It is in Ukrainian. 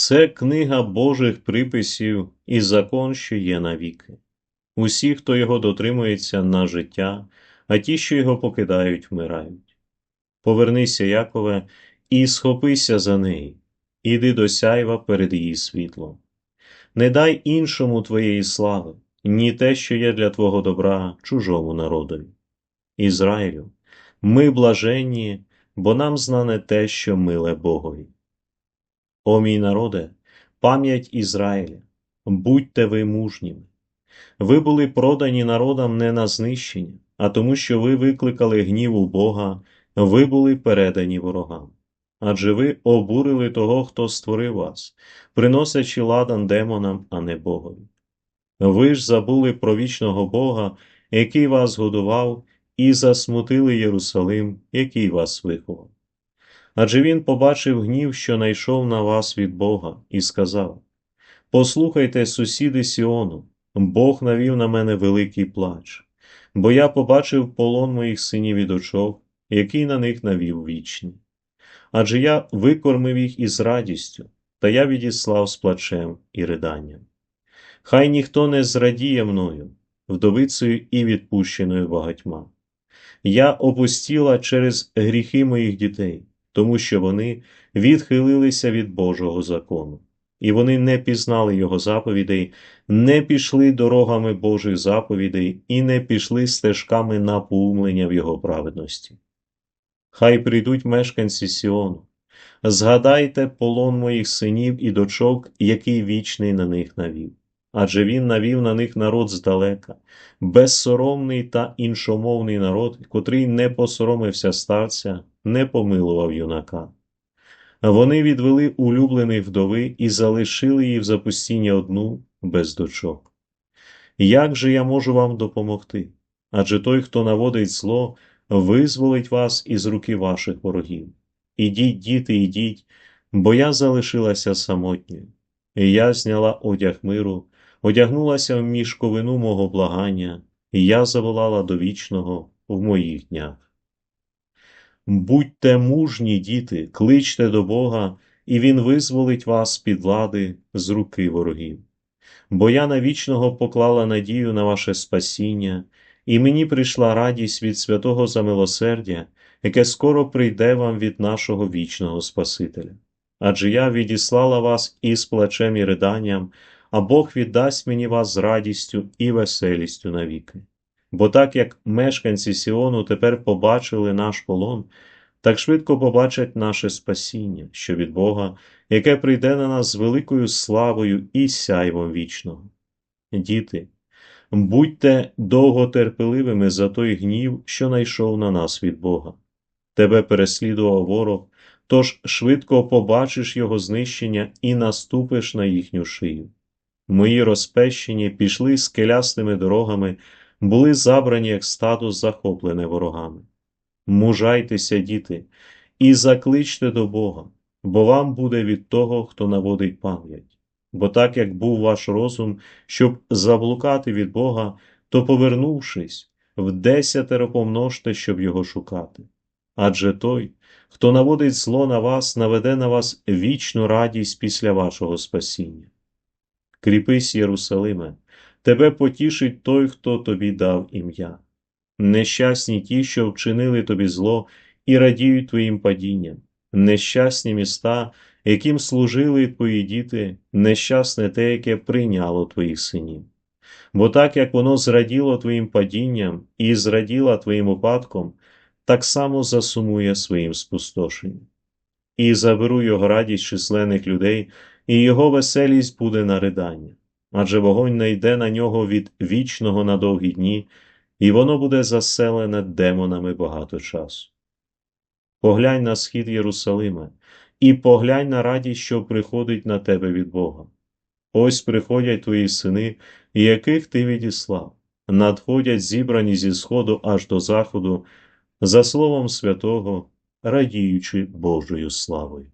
Це книга Божих приписів і закон, що є навіки. Усі, хто його дотримується на життя, а ті, що його покидають, вмирають. Повернися, Якове, і схопися за неї, іди до сяйва перед її світлом. Не дай іншому твоєї слави, ні те, що є для твого добра чужому народові. Ізраїлю, ми блаженні, бо нам знане те, що миле Богові. О мій народе, пам'ять Ізраїля, будьте ви мужніми. Ви були продані народам не на знищення, а тому, що ви викликали гніву Бога, ви були передані ворогам. Адже ви обурили того, хто створив вас, приносячи ладан демонам, а не Богові. Ви ж забули про вічного Бога, який вас годував, і засмутили Єрусалим, який вас виховав. Адже він побачив гнів, що найшов на вас від Бога, і сказав: Послухайте, сусіди Сіону, Бог навів на мене великий плач, бо я побачив полон моїх синів і дочок, який на них навів вічний. Адже я викормив їх із радістю, та я відіслав з плачем і риданням. Хай ніхто не зрадіє мною, вдовицею і відпущеною багатьма. Я опустіла через гріхи моїх дітей, тому що вони відхилилися від Божого закону, і вони не пізнали Його заповідей, не пішли дорогами Божих заповідей і не пішли стежками напоумлення в Його праведності. Хай прийдуть мешканці Сіону, згадайте полон моїх синів і дочок, який вічний на них навів. Адже він навів на них народ здалека, безсоромний та іншомовний народ, котрий не посоромився старця, не помилував юнака. Вони відвели улюблених вдови і залишили її в запустіння одну без дочок. Як же я можу вам допомогти? Адже той, хто наводить зло, визволить вас із руки ваших ворогів. Ідіть, діти, ідіть, бо я залишилася самотньою. Я зняла одяг миру, одягнулася в мішковину мого благання, і я заволала до вічного в моїх днях. Будьте мужні, діти, кличте до Бога, і Він визволить вас під влади з руки ворогів. Бо я навічного поклала надію на ваше спасіння, і мені прийшла радість від святого замилосердя, яке скоро прийде вам від нашого вічного Спасителя. Адже я відіслала вас із плачем і риданням, а Бог віддасть мені вас з радістю і веселістю навіки. Бо так як мешканці Сіону тепер побачили наш полон, так швидко побачать наше спасіння, що від Бога, яке прийде на нас з великою славою і сяйвом вічного. Діти, будьте довготерпеливими за той гнів, що найшов на нас від Бога. Тебе переслідував ворог, тож швидко побачиш його знищення і наступиш на їхню шию. Мої розпещені пішли скелястими дорогами, були забрані як стадо, захоплене ворогами. Мужайтеся, діти, і закличте до Бога, бо вам буде від того, хто наводить пам'ять. Бо так як був ваш розум, щоб заблукати від Бога, то, повернувшись, вдесятеро помножте, щоб його шукати. Адже той, хто наводить зло на вас, наведе на вас вічну радість після вашого спасіння. Кріпись, Єрусалиме, тебе потішить той, хто тобі дав ім'я. Нещасні ті, що вчинили тобі зло і радіють твоїм падінням, нещасні міста, яким служили твої діти, нещасне те, яке прийняло твоїх синів. Бо так як воно зраділо твоїм падінням і зраділо твоїм упадком, так само засумує своїм спустошенням. І заберу його радість численних людей, і його веселість буде на ридання, адже вогонь найде на нього від вічного на довгі дні, і воно буде заселене демонами багато часу. Поглянь на схід Єрусалима, і поглянь на радість, що приходить на тебе від Бога. Ось приходять твої сини, яких ти відіслав, надходять зібрані зі сходу аж до заходу, за словом святого, радіючи Божою славою.